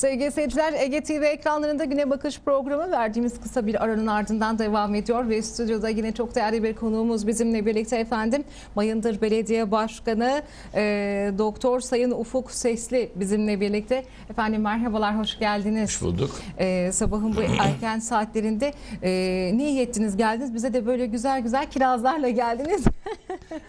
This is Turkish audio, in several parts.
Sevgili seyirciler Ege TV ekranlarında güne bakış programı verdiğimiz kısa bir aranın ardından devam ediyor ve stüdyoda yine çok değerli bir konuğumuz bizimle birlikte efendim Bayındır Belediye Başkanı e, Doktor Sayın Ufuk Sesli bizimle birlikte. Efendim merhabalar hoş geldiniz. Hoş bulduk. E, sabahın bu erken saatlerinde e, niye yettiniz geldiniz bize de böyle güzel güzel kirazlarla geldiniz.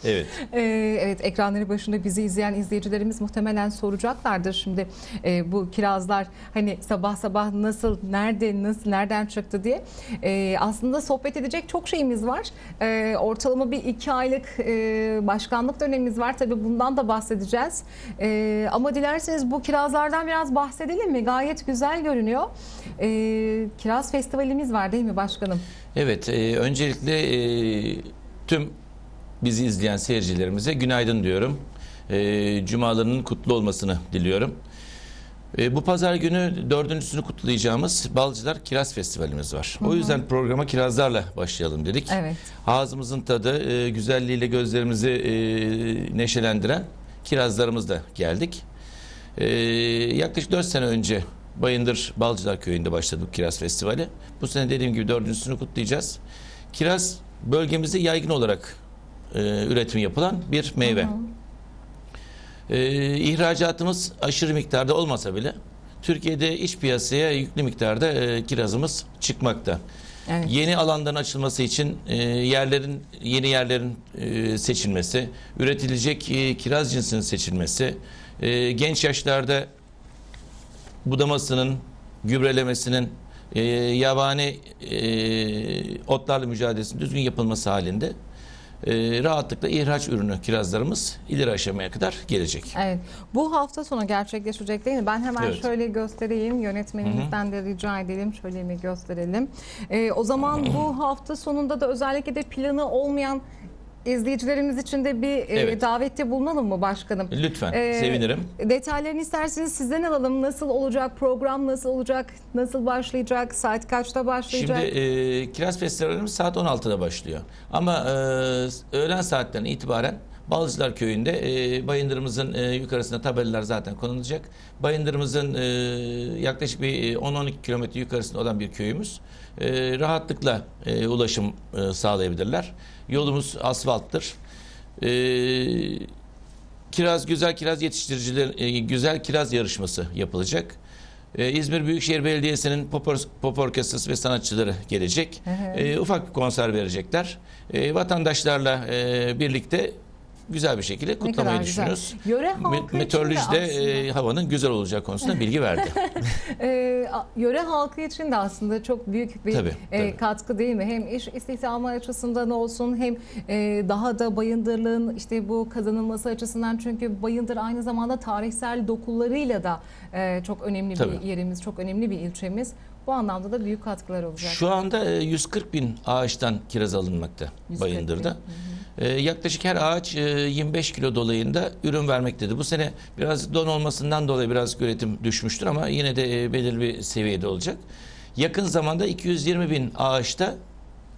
Evet. Ee, evet ekranları başında bizi izleyen izleyicilerimiz muhtemelen soracaklardır şimdi e, bu kirazlar hani sabah sabah nasıl nerede nasıl nereden çıktı diye Ee, aslında sohbet edecek çok şeyimiz var Ee, ortalama bir iki aylık e, başkanlık dönemimiz var tabi bundan da bahsedeceğiz Ee, ama dilerseniz bu kirazlardan biraz bahsedelim mi gayet güzel görünüyor Ee, kiraz festivalimiz var değil mi başkanım? Evet. e, öncelikle e, tüm bizi izleyen seyircilerimize günaydın diyorum. E, cumalarının kutlu olmasını diliyorum. E, bu pazar günü dördüncüsünü kutlayacağımız Balcılar Kiraz Festivalimiz var. O yüzden programa kirazlarla başlayalım dedik. Evet. Ağzımızın tadı, e, güzelliğiyle gözlerimizi e, neşelendiren kirazlarımızla geldik. E, yaklaşık 4 sene önce Bayındır Balcılar Köyü'nde başladık Kiraz Festivali. Bu sene dediğim gibi dördüncüsünü kutlayacağız. Kiraz bölgemizde yaygın olarak e, üretimi yapılan bir meyve. E, ihracatımız aşırı miktarda olmasa bile Türkiye'de iç piyasaya yüklü miktarda e, kirazımız çıkmakta. Evet. Yeni alanların açılması için e, yerlerin yeni yerlerin e, seçilmesi, üretilecek e, kiraz cinsinin seçilmesi, e, genç yaşlarda budamasının, gübrelemesinin, e, yabani e, otlarla mücadelesinin düzgün yapılması halinde e, rahatlıkla ihraç ürünü kirazlarımız ileri aşamaya kadar gelecek. Evet. Bu hafta sonu gerçekleşecek değil mi? Ben hemen Evet. şöyle göstereyim. Yönetmenimizden de rica edelim. Şöyle mi gösterelim? Ee, o zaman bu hafta sonunda da özellikle de planı olmayan izleyicilerimiz için de bir e, Evet. davette bulunalım mı başkanım? Lütfen, Ee, sevinirim. Detaylarını isterseniz sizden alalım. Nasıl olacak? Program nasıl olacak? Nasıl başlayacak? Saat kaçta başlayacak? Şimdi e, Kiraz Festivalimiz saat 16'da başlıyor. Ama e, öğlen saatten itibaren Balcılar Köyü'nde e, Bayındır'ımızın e, yukarısında tabelalar zaten konulacak. Bayındır'ımızın e, yaklaşık bir e, 10-12 kilometre yukarısında olan bir köyümüz. E, rahatlıkla e, ulaşım e, sağlayabilirler. Yolumuz asfalttır. E, Kiraz Güzel Kiraz Yetiştiriciler e, Güzel Kiraz Yarışması yapılacak. E, İzmir Büyükşehir Belediyesi'nin pop, pop orkestrası ve sanatçıları gelecek. E, ufak bir konser verecekler. E, vatandaşlarla e, birlikte güzel bir şekilde kutlamayı güzel. düşünüyoruz. Yöre Me- halkı de Meteorolojide e, havanın güzel olacağı konusunda bilgi verdi. A- yöre halkı için de aslında çok büyük bir Tabii, e, tabii. katkı değil mi? Hem iş istihdamı açısından olsun hem e, daha da Bayındır'ın işte bu kazanılması açısından çünkü Bayındır aynı zamanda tarihsel dokularıyla da e, çok önemli bir Tabii. yerimiz, çok önemli bir ilçemiz. Bu anlamda da büyük katkılar olacak. Şu anda e, 140 bin ağaçtan kiraz alınmakta 140 Bayındır'da. E, yaklaşık her ağaç e, 25 kilo dolayında ürün vermektedir. Bu sene biraz don olmasından dolayı biraz üretim düşmüştür ama yine de e, belirli bir seviyede olacak. Yakın zamanda 220 bin ağaçta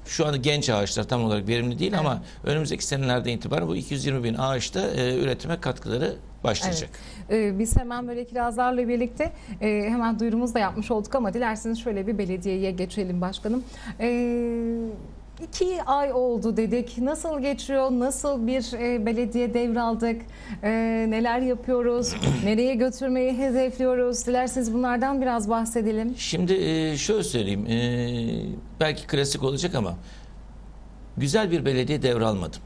şu anda genç ağaçlar tam olarak verimli değil ama önümüzdeki senelerden itibaren bu 220 bin ağaçta e, üretime katkıları başlayacak. Ee, biz hemen böyle kirazlarla birlikte e, hemen duyurumuzu da yapmış olduk ama dilerseniz şöyle bir belediyeye geçelim başkanım. Ee, iki ay oldu dedik. Nasıl geçiyor? Nasıl bir e, belediye devraldık? Ee, neler yapıyoruz? Nereye götürmeyi hedefliyoruz? Dilerseniz bunlardan biraz bahsedelim. Şimdi e, şöyle söyleyeyim. e, belki klasik olacak ama güzel bir belediye devralmadım.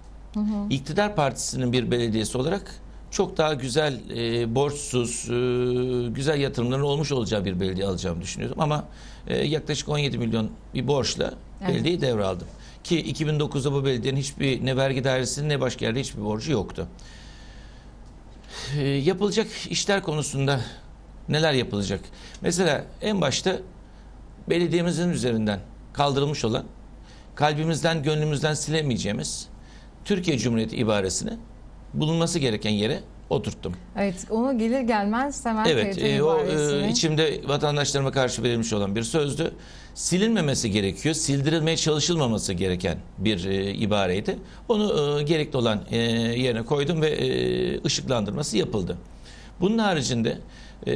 İktidar Partisi'nin bir belediyesi olarak çok daha güzel, e, borçsuz, e, güzel yatırımların olmuş olacağı bir belediye alacağımı düşünüyordum. Ama e, yaklaşık 17 milyon bir borçla Evet. belediyeyi devraldım. Ki 2009'da bu belediyenin hiçbir ne vergi dairesinin ne başka yerde hiçbir borcu yoktu. E, yapılacak işler konusunda neler yapılacak? Mesela en başta belediyemizin üzerinden kaldırılmış olan kalbimizden gönlümüzden silemeyeceğimiz Türkiye Cumhuriyeti ibaresini bulunması gereken yere oturttum. Evet, onu gelir gelmez hemen Evet, e, o e, içimde vatandaşlarıma karşı verilmiş olan bir sözdü. Silinmemesi gerekiyor, sildirilmeye çalışılmaması gereken bir e, ibareydi. Onu e, gerekli olan e, yerine koydum ve e, ışıklandırması yapıldı. Bunun haricinde e,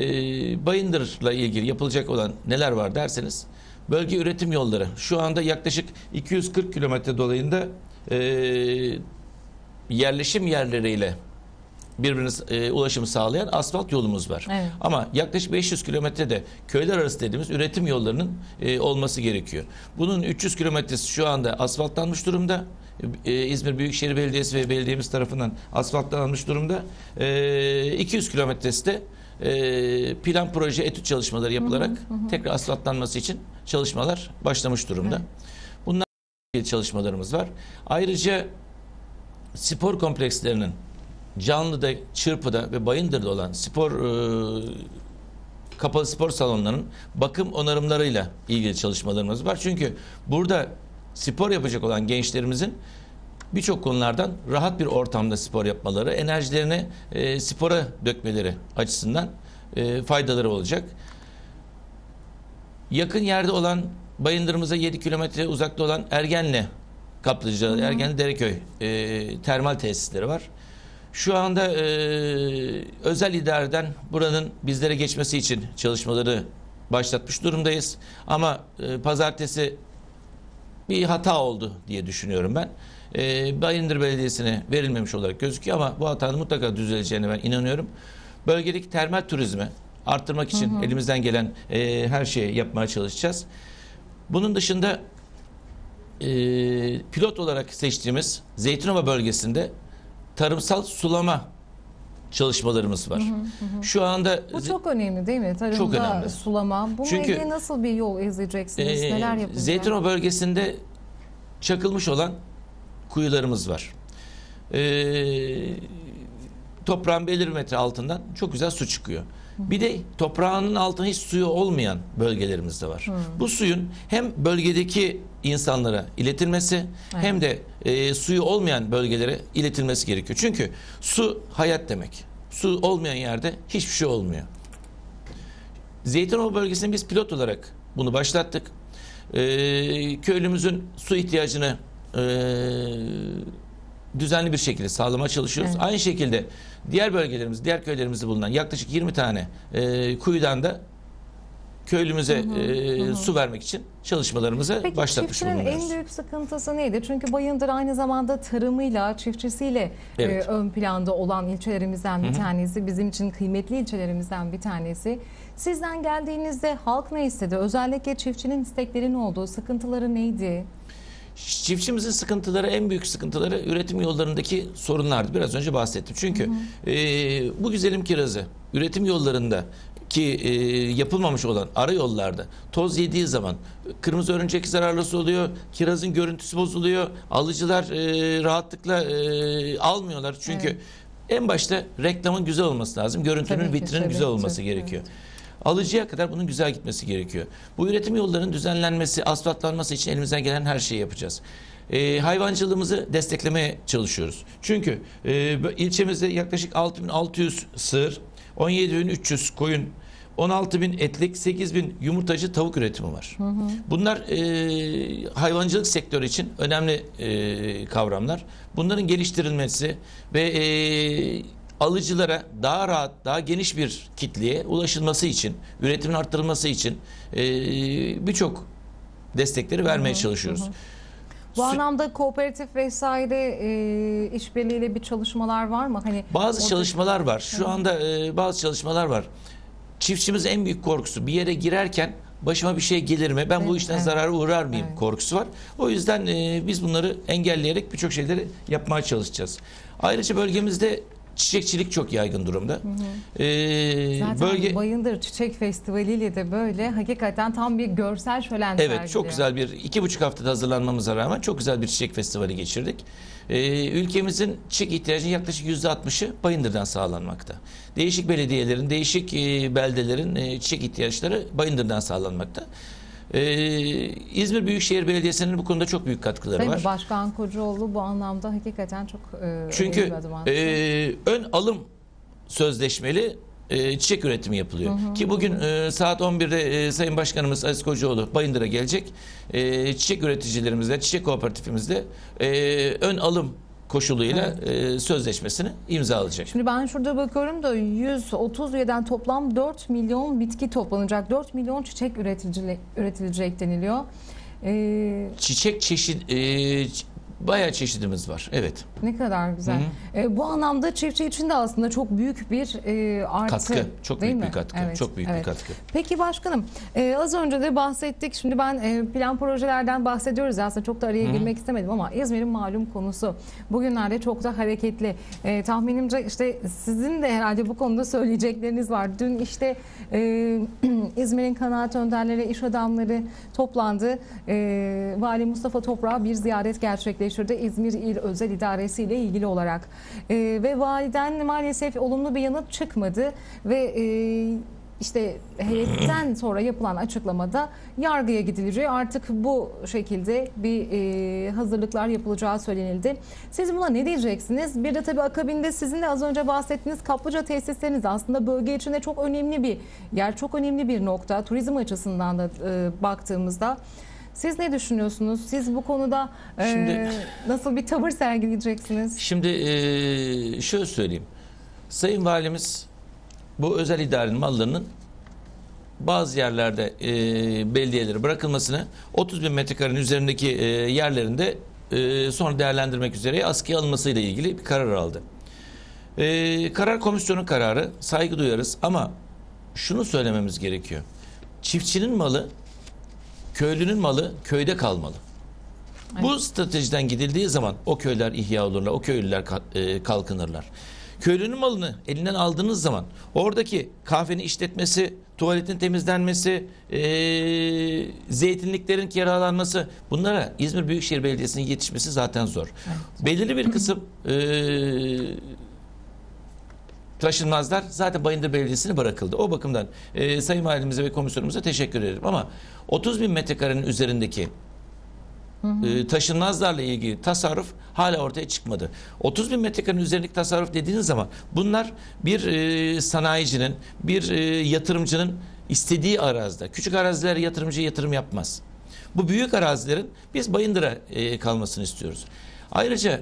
Bayındır'la ilgili yapılacak olan neler var derseniz bölge üretim yolları şu anda yaklaşık 240 kilometre dolayında e, yerleşim yerleriyle birbirine e, ulaşımı sağlayan asfalt yolumuz var. Evet. Ama yaklaşık 500 kilometrede köyler arası dediğimiz üretim yollarının e, olması gerekiyor. Bunun 300 kilometresi şu anda asfaltlanmış durumda. E, İzmir Büyükşehir Belediyesi ve belediyemiz tarafından asfaltlanmış durumda. E, 200 kilometresi de e, plan proje etüt çalışmaları yapılarak tekrar asfaltlanması için çalışmalar başlamış durumda. Evet. Bunlar çalışmalarımız var. Ayrıca spor komplekslerinin Canlı'da, Çırpı'da ve Bayındır'da olan spor e, kapalı spor salonlarının bakım onarımlarıyla ilgili çalışmalarımız var. Çünkü burada spor yapacak olan gençlerimizin birçok konulardan rahat bir ortamda spor yapmaları, enerjilerini e, spora dökmeleri açısından e, faydaları olacak. Yakın yerde olan Bayındır'ımıza 7 kilometre uzakta olan Ergenli Kaplıca, Ergenli Dereköy e, termal tesisleri var. Şu anda e, özel idareden buranın bizlere geçmesi için çalışmaları başlatmış durumdayız. Ama e, pazartesi bir hata oldu diye düşünüyorum ben. E, Bayındır Belediyesi'ne verilmemiş olarak gözüküyor ama bu hatanın mutlaka düzeleceğine ben inanıyorum. Bölgedeki termal turizmi arttırmak için elimizden gelen e, her şeyi yapmaya çalışacağız. Bunun dışında e, pilot olarak seçtiğimiz Zeytinova bölgesinde tarımsal sulama çalışmalarımız var. Şu anda Bu çok önemli değil mi? Tarımda Çok önemli. sulama. Bununla Çünkü, ilgili nasıl bir yol izleyeceksiniz? Ee, Neler yapılacak? Zeytinova bölgesinde çakılmış olan kuyularımız var. Ee, toprağın belirli metre altından çok güzel su çıkıyor. Bir de toprağının altında hiç suyu olmayan bölgelerimiz de var. Bu suyun hem bölgedeki insanlara iletilmesi hem de e, suyu olmayan bölgelere iletilmesi gerekiyor. Çünkü su hayat demek. Su olmayan yerde hiçbir şey olmuyor. Zeytinova bölgesinde biz pilot olarak bunu başlattık. Ee, köylümüzün su ihtiyacını e, düzenli bir şekilde sağlamaya çalışıyoruz. Evet. Aynı şekilde diğer bölgelerimiz, diğer köylerimizde bulunan yaklaşık 20 tane e, kuyudan da köylümüze e, su vermek için çalışmalarımızı Peki başlatmış çiftçinin bulunuyoruz. en büyük sıkıntısı neydi? Çünkü Bayındır aynı zamanda tarımıyla, çiftçisiyle Evet. e, ön planda olan ilçelerimizden bir tanesi. Bizim için kıymetli ilçelerimizden bir tanesi. Sizden geldiğinizde halk ne istedi? Özellikle çiftçinin istekleri ne oldu? Sıkıntıları neydi? Çiftçimizin sıkıntıları en büyük sıkıntıları üretim yollarındaki sorunlardı. Biraz önce bahsettim. Çünkü e, bu güzelim kirazı üretim yollarında ki e, yapılmamış olan ara yollarda toz yediği zaman kırmızı örümcek zararlısı oluyor, kirazın görüntüsü bozuluyor, alıcılar e, rahatlıkla e, almıyorlar. Çünkü Evet. en başta reklamın güzel olması lazım, görüntünün Tabii ki, vitrinin güzel olması tabii, gerekiyor. Alıcıya kadar bunun güzel gitmesi gerekiyor. Bu üretim yollarının düzenlenmesi, asfaltlanması için elimizden gelen her şeyi yapacağız. Ee, hayvancılığımızı desteklemeye çalışıyoruz. Çünkü e, ilçemizde yaklaşık 6600 sığır, 17300 koyun, 16.000 etlik, 8.000 yumurtacı tavuk üretimi var. Bunlar e, hayvancılık sektörü için önemli e, kavramlar. Bunların geliştirilmesi ve e, alıcılara daha rahat, daha geniş bir kitleye ulaşılması için, üretimin arttırılması için e, birçok destekleri vermeye çalışıyoruz. Bu Sü- anlamda kooperatif vesaire e, işbirliğiyle bir çalışmalar var mı? Hani Bazı orada- çalışmalar var. Şu anda e, bazı çalışmalar var. Çiftçimiz en büyük korkusu bir yere girerken başıma bir şey gelir mi? Ben bu işten evet. zarara uğrar mıyım? Evet. Korkusu var. O yüzden e, biz bunları engelleyerek birçok şeyleri yapmaya çalışacağız. Ayrıca bölgemizde çiçekçilik çok yaygın durumda. E, Zaten bölge Bayındır Çiçek Festivali ile de böyle hakikaten tam bir görsel şölen Evet sergiliyor. çok güzel bir iki buçuk haftada hazırlanmamıza rağmen çok güzel bir çiçek festivali geçirdik. Ee, ülkemizin çiçek ihtiyacının yaklaşık yüzde altmışı Bayındır'dan sağlanmakta. Değişik belediyelerin, değişik e, beldelerin e, çiçek ihtiyaçları Bayındır'dan sağlanmakta. Ee, İzmir Büyükşehir Belediyesi'nin bu konuda çok büyük katkıları mi? var. Başkan Kocaoğlu bu anlamda hakikaten çok e, Çünkü e, ön alım sözleşmeli e, çiçek üretimi yapılıyor. Ki bugün e, saat 11'de e, Sayın Başkanımız Aziz Kocaoğlu Bayındır'a gelecek. E, çiçek üreticilerimizle, çiçek kooperatifimizle e, ön alım koşuluyla e, sözleşmesini imzalayacak. Şimdi ben şurada bakıyorum da 130 üyeden toplam 4 milyon bitki toplanacak. 4 milyon çiçek üretilecek, üretilecek deniliyor. Ee, Çiçek çeşit e, bayağı çeşidimiz var. Evet. ne kadar güzel. Ee, bu anlamda çiftçi için de aslında çok büyük bir e, artı. Katkı. Çok değil büyük mi? bir katkı. Evet, Çok büyük evet. bir katkı. Peki başkanım e, az önce de bahsettik. Şimdi ben e, plan projelerden bahsediyoruz. Aslında çok da araya girmek istemedim ama İzmir'in malum konusu. Bugünlerde çok da hareketli. E, tahminimce işte sizin de herhalde bu konuda söyleyecekleriniz var. Dün işte e, İzmir'in kanaat önderleri, iş adamları toplandı. E, Vali Mustafa Toprak'a bir ziyaret gerçekleştirdi. İzmir İl Özel İdaresi ile ilgili olarak. E, ve validen maalesef olumlu bir yanıt çıkmadı ve e, işte heyetten sonra yapılan açıklamada yargıya gidileceği artık bu şekilde bir e, hazırlıklar yapılacağı söylenildi. Siz buna ne diyeceksiniz? Bir de tabii akabinde sizin de az önce bahsettiğiniz kaplıca tesisleriniz aslında bölge içinde çok önemli bir yer, çok önemli bir nokta. Turizm açısından da e, baktığımızda. Siz ne düşünüyorsunuz? Siz bu konuda e, Şimdi- nasıl bir tavır sergileyeceksiniz? Şimdi e, şöyle söyleyeyim. Sayın Valimiz bu özel idarenin mallarının bazı yerlerde e, belediyeleri bırakılmasını 30 bin metrekarenin üzerindeki e, yerlerinde e, sonra değerlendirmek üzere askıya alınmasıyla ilgili bir karar aldı. E, karar komisyonun kararı saygı duyarız ama şunu söylememiz gerekiyor. Çiftçinin malı köylünün malı köyde kalmalı. Bu stratejiden gidildiği zaman o köyler ihya olurlar, o köylüler e, kalkınırlar. Köylünün malını elinden aldığınız zaman oradaki kahvenin işletmesi, tuvaletin temizlenmesi, e, zeytinliklerin kiralanması bunlara İzmir Büyükşehir Belediyesi'nin yetişmesi zaten zor. Belirli bir kısım e, taşınmazlar zaten Bayındır Belediyesi'ne bırakıldı. O bakımdan e, Sayın Valimize ve komisyonumuza teşekkür ederim. Ama 30 bin metrekarenin üzerindeki e, taşınmazlarla ilgili tasarruf hala ortaya çıkmadı. 30 bin metrekarenin üzerindeki tasarruf dediğiniz zaman bunlar bir e, sanayicinin, bir e, yatırımcının istediği arazide. Küçük arazilere yatırımcı yatırım yapmaz. Bu büyük arazilerin biz Bayındır'a e, kalmasını istiyoruz. Ayrıca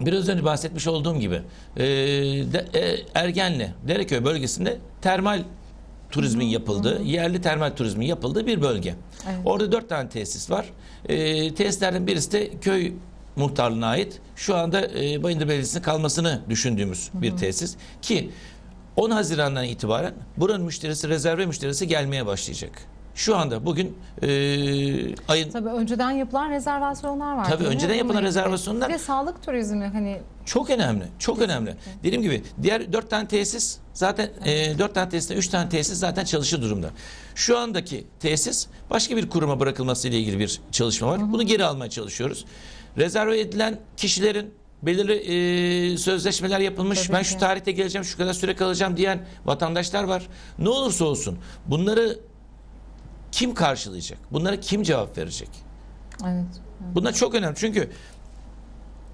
biraz önce bahsetmiş olduğum gibi e, de, e, Ergenli, Dereköy bölgesinde termal turizmin yapıldığı, yerli termal turizmin yapıldığı bir bölge. Evet. Orada dört tane tesis var. E, tesislerden birisi de köy muhtarlığına ait. Şu anda e, Bayındır Belediyesi'nin kalmasını düşündüğümüz bir tesis. Ki 10 Haziran'dan itibaren buranın müşterisi, rezerve müşterisi gelmeye başlayacak. Şu anda bugün e, ayın Tabii önceden yapılan rezervasyonlar var. Tabii mi? önceden yapılan ilgili. rezervasyonlar- de sağlık turizmi hani Çok önemli. Çok önemli. Dediğim gibi diğer dört tane tesis zaten e, dört tane tesiste üç tane tesis zaten çalışır durumda. Şu andaki tesis başka bir kuruma bırakılması ile ilgili bir çalışma var. Bunu geri almaya çalışıyoruz. Rezerve edilen kişilerin belirli e, sözleşmeler yapılmış. Tabii ben ki. şu tarihte geleceğim, şu kadar süre kalacağım diyen vatandaşlar var. Ne olursa olsun bunları kim karşılayacak? Bunlara kim cevap verecek? evet. Bunlar çok önemli çünkü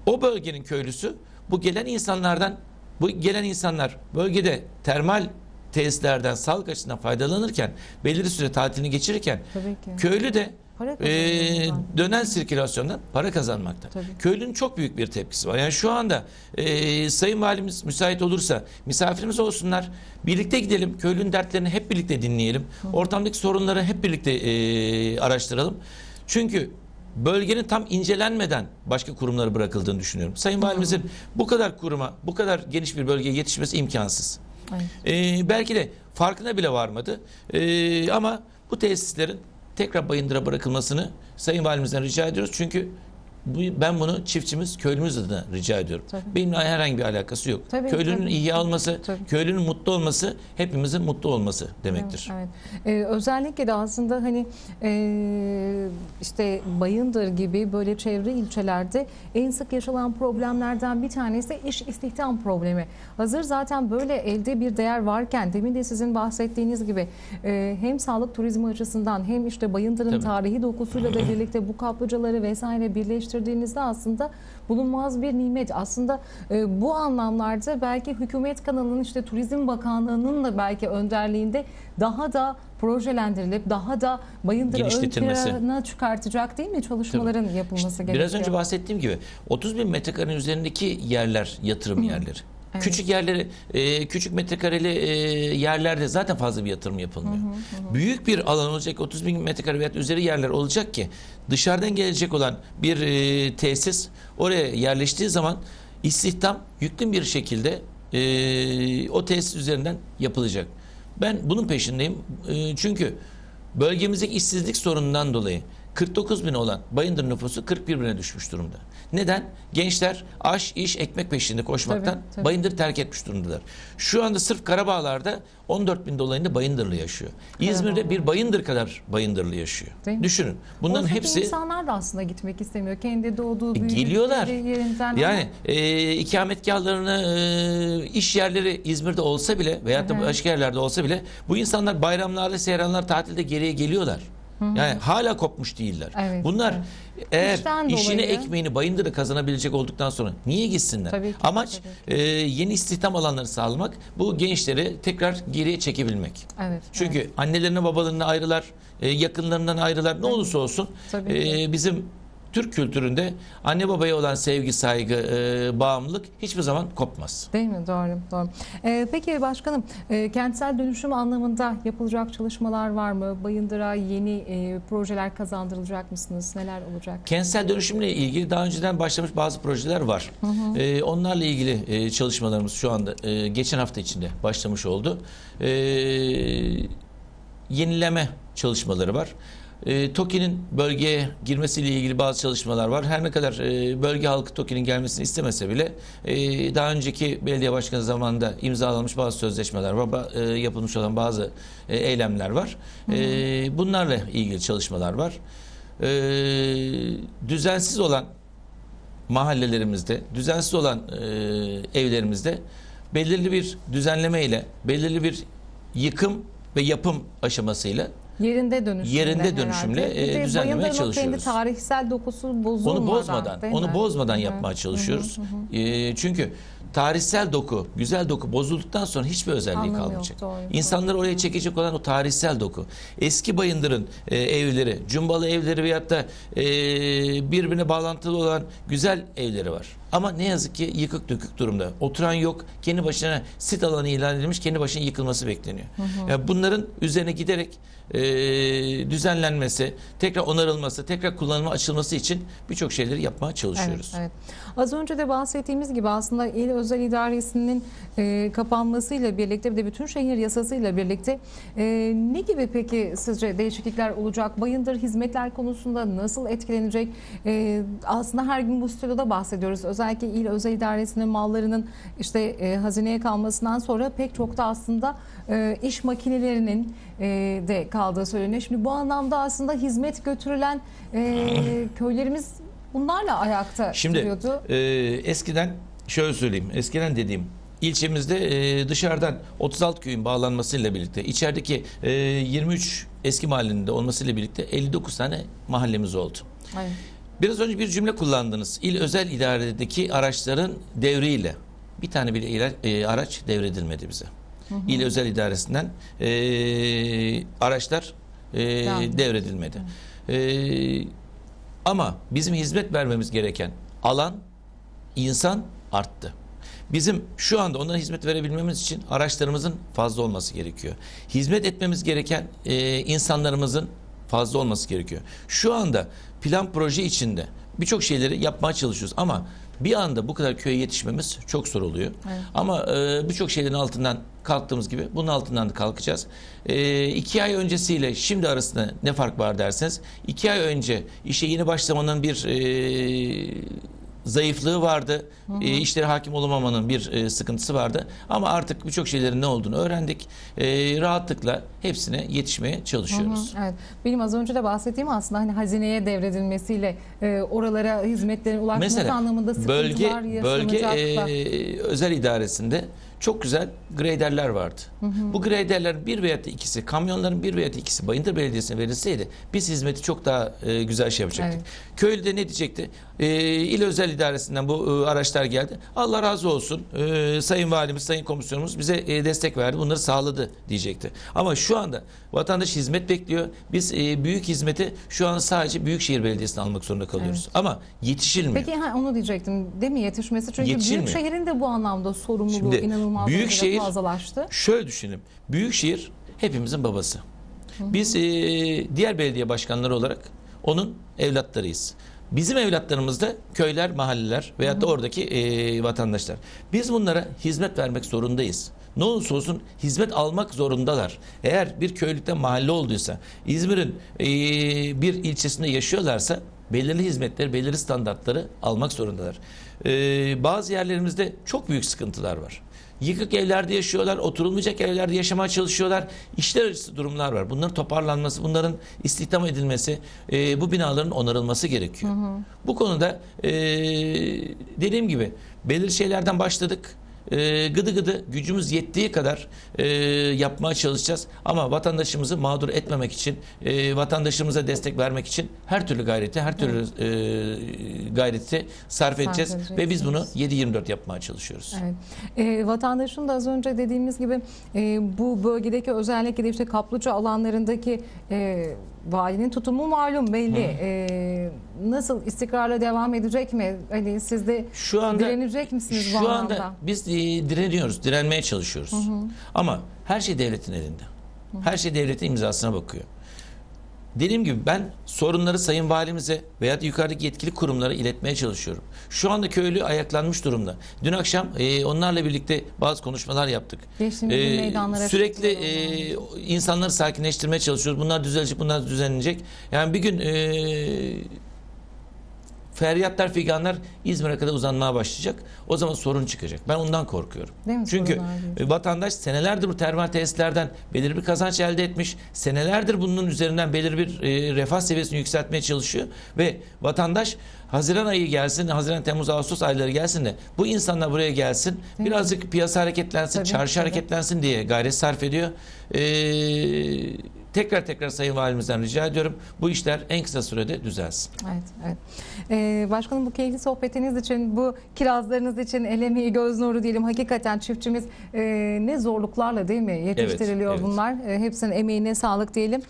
o bölgenin köylüsü bu gelen insanlardan bu gelen insanlar bölgede termal tesislerden sağlık açısından faydalanırken belirli süre tatilini geçirirken köylü de Para e, dönen sirkülasyondan para kazanmakta. Tabii. Köylünün çok büyük bir tepkisi var. Yani şu anda e, Sayın Valimiz müsait olursa misafirimiz olsunlar. Birlikte gidelim. Köylünün dertlerini hep birlikte dinleyelim. Ortamdaki sorunları hep birlikte e, araştıralım. Çünkü bölgenin tam incelenmeden başka kurumları bırakıldığını düşünüyorum. Sayın Valimizin bu kadar kuruma, bu kadar geniş bir bölgeye yetişmesi imkansız. Evet. Ee, belki de farkına bile varmadı. Ee, ama bu tesislerin tekrar Bayındır'a bırakılmasını Sayın Valimizden rica ediyoruz. Çünkü bu, ben bunu çiftçimiz, köylümüz adına rica ediyorum. Tabii. Benimle herhangi bir alakası yok. Tabii, köylünün tabii. ihya olması, Tabii. köylünün mutlu olması hepimizin mutlu olması demektir. Evet, evet. Ee, özellikle de aslında hani e, işte Bayındır gibi böyle çevre ilçelerde en sık yaşanan problemlerden bir tanesi iş istihdam problemi. Hazır zaten böyle elde bir değer varken demin de sizin bahsettiğiniz gibi e, hem sağlık turizmi açısından hem işte Bayındır'ın tarihi dokusuyla da birlikte bu kaplıcaları vesaire birleştirip birleştirdiğinizde aslında bulunmaz bir nimet. Aslında e, bu anlamlarda belki hükümet kanalının işte Turizm Bakanlığı'nın da belki önderliğinde daha da projelendirilip daha da Bayındır'ı ön plana çıkartacak değil mi çalışmaların yapılması gerekiyor. Biraz önce bahsettiğim gibi 30 bin metrekarenin üzerindeki yerler yatırım yerleri. Evet. Küçük yerleri, e, küçük metrekareli e, yerlerde zaten fazla bir yatırım yapılmıyor. Büyük bir alan olacak, 30 bin metrekare veya üzeri yerler olacak ki dışarıdan gelecek olan bir e, tesis oraya yerleştiği zaman istihdam yüklü bir şekilde e, o tesis üzerinden yapılacak. Ben bunun peşindeyim. E, çünkü bölgemizdeki işsizlik sorunundan dolayı 49 bin olan Bayındır nüfusu 41 bine düşmüş durumda. Neden? Gençler aş, iş, ekmek peşinde koşmaktan Tabii, tabii. Bayındır'ı terk etmiş durumdalar. Şu anda sırf Karabağlar'da 14 bin dolayında Bayındırlı yaşıyor. İzmir'de bir Bayındır kadar Bayındırlı yaşıyor. Düşünün. Bunların Oradaki hepsi insanlar da aslında gitmek istemiyor. Kendi doğduğu, E, büyüdükleri geliyorlar. yerinden ama- Yani e, ikametgahlarını, e, iş yerleri İzmir'de olsa bile veyahut da başka yerlerde olsa bile bu insanlar bayramlarda, seyranlar, tatilde geriye geliyorlar. Yani hala kopmuş değiller. Evet, Bunlar evet. eğer İşten işini dolayı- ekmeğini bayındırı kazanabilecek olduktan sonra niye gitsinler? Tabii ki, Amaç tabii e, yeni istihdam alanları sağlamak, bu gençleri tekrar geriye çekebilmek. Evet. Çünkü evet. annelerine babalarına ayrılar, e, yakınlarından ayrılar ne olursa olsun Tabii e, bizim Türk kültüründe anne babaya olan sevgi, saygı, e, bağımlılık hiçbir zaman kopmaz. Değil mi? Doğru. doğru. Ee, peki başkanım, e, kentsel dönüşüm anlamında yapılacak çalışmalar var mı? Bayındır'a yeni e, projeler kazandırılacak mısınız? Neler olacak? Kentsel dönüşümle ilgili daha önceden başlamış bazı projeler var. E, onlarla ilgili e, çalışmalarımız şu anda e, geçen hafta içinde başlamış oldu. E, yenileme çalışmaları var. E, TOKİ'nin bölgeye girmesiyle ilgili bazı çalışmalar var. Her ne kadar e, bölge halkı TOKİ'nin gelmesini istemese bile e, daha önceki belediye başkanı zamanında imzalanmış bazı sözleşmeler var. E, yapılmış olan bazı e, eylemler var. E, bunlarla ilgili çalışmalar var. E, düzensiz olan mahallelerimizde, düzensiz olan e, evlerimizde belirli bir düzenleme ile, belirli bir yıkım ve yapım aşamasıyla Yerinde dönüşümle Yerinde herhalde. dönüşümle, Bir e, düzenlemeye çalışıyoruz. kendi tarihsel dokusu bozulmadan. onu bozmadan, onu mi? bozmadan Hı hı. yapmaya çalışıyoruz. E, çünkü tarihsel doku, güzel doku bozulduktan sonra hiçbir özelliği Anlamı yok, kalmayacak. doğru, İnsanları oraya çekecek olan o tarihsel doku. Eski Bayındır'ın e, evleri, cumbalı evleri veyahut da e, birbirine bağlantılı olan güzel evleri var. Ama ne yazık ki yıkık dökük durumda. Oturan yok. Kendi başına sit alanı ilan edilmiş. Kendi başına yıkılması bekleniyor. Yani bunların üzerine giderek e, düzenlenmesi, tekrar onarılması, tekrar kullanıma açılması için birçok şeyleri yapmaya çalışıyoruz. Evet, evet. Az önce de bahsettiğimiz gibi aslında il özel idaresinin e, kapanmasıyla birlikte bir de bütün şehir yasasıyla birlikte e, ne gibi peki sizce değişiklikler olacak? Bayındır hizmetler konusunda nasıl etkilenecek? E, aslında her gün bu stüdyoda bahsediyoruz. Özellikle il özel idaresinin mallarının işte e, hazineye kalmasından sonra pek çok da aslında e, iş makinelerinin e, de kaldığı söyleniyor. Şimdi bu anlamda aslında hizmet götürülen e, köylerimiz bunlarla ayakta Şimdi duruyordu. e, eskiden şöyle söyleyeyim. Eskiden dediğim ilçemizde e, dışarıdan 36 köyün bağlanmasıyla birlikte içerideki e, 23 eski mahallenin de olmasıyla birlikte 59 tane mahallemiz oldu. Aynen. Biraz önce bir cümle kullandınız. İl özel idaredeki araçların devriyle bir tane bile ila- e, araç devredilmedi bize. İl özel idaresinden e, araçlar e, Yani. devredilmedi. E, ama bizim hizmet vermemiz gereken alan, insan arttı. Bizim şu anda onlara hizmet verebilmemiz için araçlarımızın fazla olması gerekiyor. Hizmet etmemiz gereken e, insanlarımızın fazla olması gerekiyor. Şu anda plan proje içinde birçok şeyleri yapmaya çalışıyoruz ama bir anda bu kadar köye yetişmemiz çok zor oluyor. Evet. Ama e, birçok şeylerin altından kalktığımız gibi bunun altından da kalkacağız. E, iki ay öncesiyle şimdi arasında ne fark var derseniz iki ay önce işe yeni başlamanın bir e, zayıflığı vardı. E, işlere hakim olamamanın bir e, sıkıntısı vardı. Ama artık birçok şeylerin ne olduğunu öğrendik. E, rahatlıkla hepsine yetişmeye çalışıyoruz. Hı hı, Evet. Benim az önce de bahsettiğim aslında hani hazineye devredilmesiyle e, oralara hizmetlerin ulaşması Mesela anlamında sıkıntılar bölge bölge yaşanacak da. e, özel idaresinde çok güzel graderler vardı. Bu graderler bir veya ikisi, kamyonların bir veya ikisi Bayındır Belediyesi'ne verilseydi biz hizmeti çok daha e, güzel şey yapacaktık. Evet. Köylü de ne diyecekti? E, İl Özel İdaresi'nden bu e, araçlar geldi. Allah razı olsun. E, sayın Valimiz, Sayın Komisyonumuz bize e, destek verdi. Bunları sağladı diyecekti. Ama şu anda vatandaş hizmet bekliyor. Biz e, büyük hizmeti şu an sadece Büyükşehir Belediyesi'ne almak zorunda kalıyoruz. Ama yetişilmiyor. Peki ha, onu diyecektim değil mi yetişmesi? Çünkü. Büyükşehir'in de bu anlamda sorumluluğu Şimdi inanılmaz Büyükşehir- derecede fazlalaştı. Şöyle düşünelim. Büyükşehir hepimizin babası. Biz e, diğer belediye başkanları olarak onun evlatlarıyız. Bizim evlatlarımız da köyler, mahalleler veyahut da oradaki e, vatandaşlar. Biz bunlara hizmet vermek zorundayız. Ne olursa olsun hizmet almak zorundalar. Eğer bir köylükte mahalle olduysa, İzmir'in e, bir ilçesinde yaşıyorlarsa belirli hizmetleri, belirli standartları almak zorundalar. E, bazı yerlerimizde çok büyük sıkıntılar var. Yıkık evlerde yaşıyorlar, oturulmayacak evlerde yaşamaya çalışıyorlar. İşler acısı durumlar var. Bunların toparlanması, bunların istihdam edilmesi, e, bu binaların onarılması gerekiyor. Bu konuda e, dediğim gibi belirli şeylerden başladık. E, gıdı gıdı gücümüz yettiği kadar e, yapmaya çalışacağız. Ama vatandaşımızı mağdur etmemek için, e, vatandaşımıza destek vermek için her türlü gayreti, her türlü e, gayreti sarf edeceğiz. Ve biz bunu edeceksiniz. 7-24 yapmaya çalışıyoruz. Evet. E, vatandaşın da az önce dediğimiz gibi e, bu bölgedeki özellikle de işte kaplıca alanlarındaki e, valinin tutumu malum belli. E, nasıl istikrarla devam edecek mi? Hani siz de Şu anda direnecek misiniz bu şu anda biz e, direniyoruz, direnmeye çalışıyoruz. Ama her şey devletin elinde. Her şey devletin imzasına bakıyor. Dediğim gibi ben sorunları Sayın Valimize veya da yukarıdaki yetkili kurumlara iletmeye çalışıyorum. Şu anda köylü ayaklanmış durumda. Dün akşam e, onlarla birlikte bazı konuşmalar yaptık. Gün meydanlara sürekli e, insanları sakinleştirmeye çalışıyoruz. Bunlar düzelecek, bunlar düzenlenecek. Yani bir gün e, feryatlar, figanlar İzmir'e kadar uzanmaya başlayacak. O zaman sorun çıkacak. Ben ondan korkuyorum. Değil mi? Çünkü Sorunlar e, vatandaş senelerdir bu termal tesislerden belirli bir kazanç elde etmiş. Senelerdir bunun üzerinden belirli bir e, refah seviyesini yükseltmeye çalışıyor. Ve vatandaş Haziran ayı gelsin, Haziran, Temmuz, Ağustos ayları gelsin de bu insanlar buraya gelsin. Değil mi? birazcık piyasa hareketlensin, Tabii, çarşı tabii. hareketlensin diye gayret sarf ediyor. E, tekrar tekrar Sayın Valimizden rica ediyorum. Bu işler en kısa sürede düzelsin. Evet, evet. Ee, başkanım bu keyifli sohbetiniz için, bu kirazlarınız için el emeği göz nuru diyelim. Hakikaten çiftçimiz e, ne zorluklarla değil mi yetiştiriliyor evet. bunlar. E, hepsinin emeğine sağlık diyelim.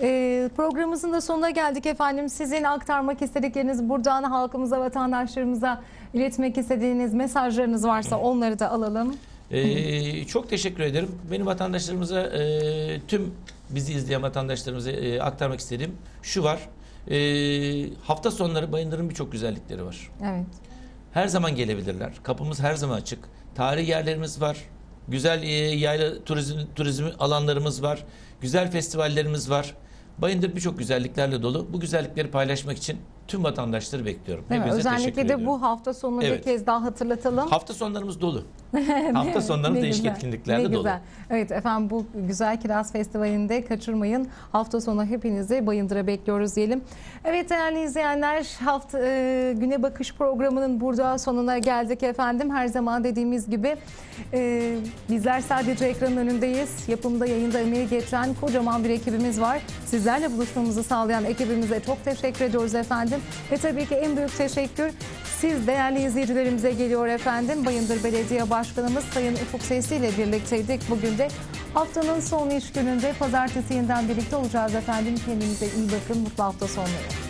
E, programımızın da sonuna geldik efendim. Sizin aktarmak istedikleriniz buradan halkımıza, vatandaşlarımıza iletmek istediğiniz mesajlarınız varsa onları da alalım. Ee, çok teşekkür ederim. Benim vatandaşlarımıza e, tüm bizi izleyen vatandaşlarımıza e, aktarmak istediğim şu var. E, hafta sonları Bayındır'ın birçok güzellikleri var. Evet. Her zaman gelebilirler. Kapımız her zaman açık. Tarihi yerlerimiz var. Güzel e, yayla turizm, turizm alanlarımız var. Güzel festivallerimiz var. Bayındır birçok güzelliklerle dolu. Bu güzellikleri paylaşmak için tüm vatandaşları bekliyorum. Değil mi? Hepinize Özellikle teşekkür de ediyorum. bu hafta sonunu bir Evet. kez daha hatırlatalım. Hafta sonlarımız dolu. Hafta sonlarımız değişik güzel, etkinliklerle ne dolu. güzel. Evet efendim bu güzel Kiraz Festivali'nde kaçırmayın. Hafta sonu hepinizi Bayındır'a bekliyoruz diyelim. Evet değerli izleyenler hafta e, güne bakış programının burada sonuna geldik efendim. Her zaman dediğimiz gibi e, bizler sadece ekranın önündeyiz. Yapımda yayında emeği geçen kocaman bir ekibimiz var. Sizlerle buluşmamızı sağlayan ekibimize çok teşekkür ediyoruz efendim. Ve tabii ki en büyük teşekkür siz değerli izleyicilerimize geliyor efendim. Bayındır Belediye Başkanımız Sayın Ufuk Sesi ile birlikteydik. Bugün de haftanın son iş gününde pazartesi yeniden birlikte olacağız efendim. Kendinize iyi bakın. Mutlu hafta sonları.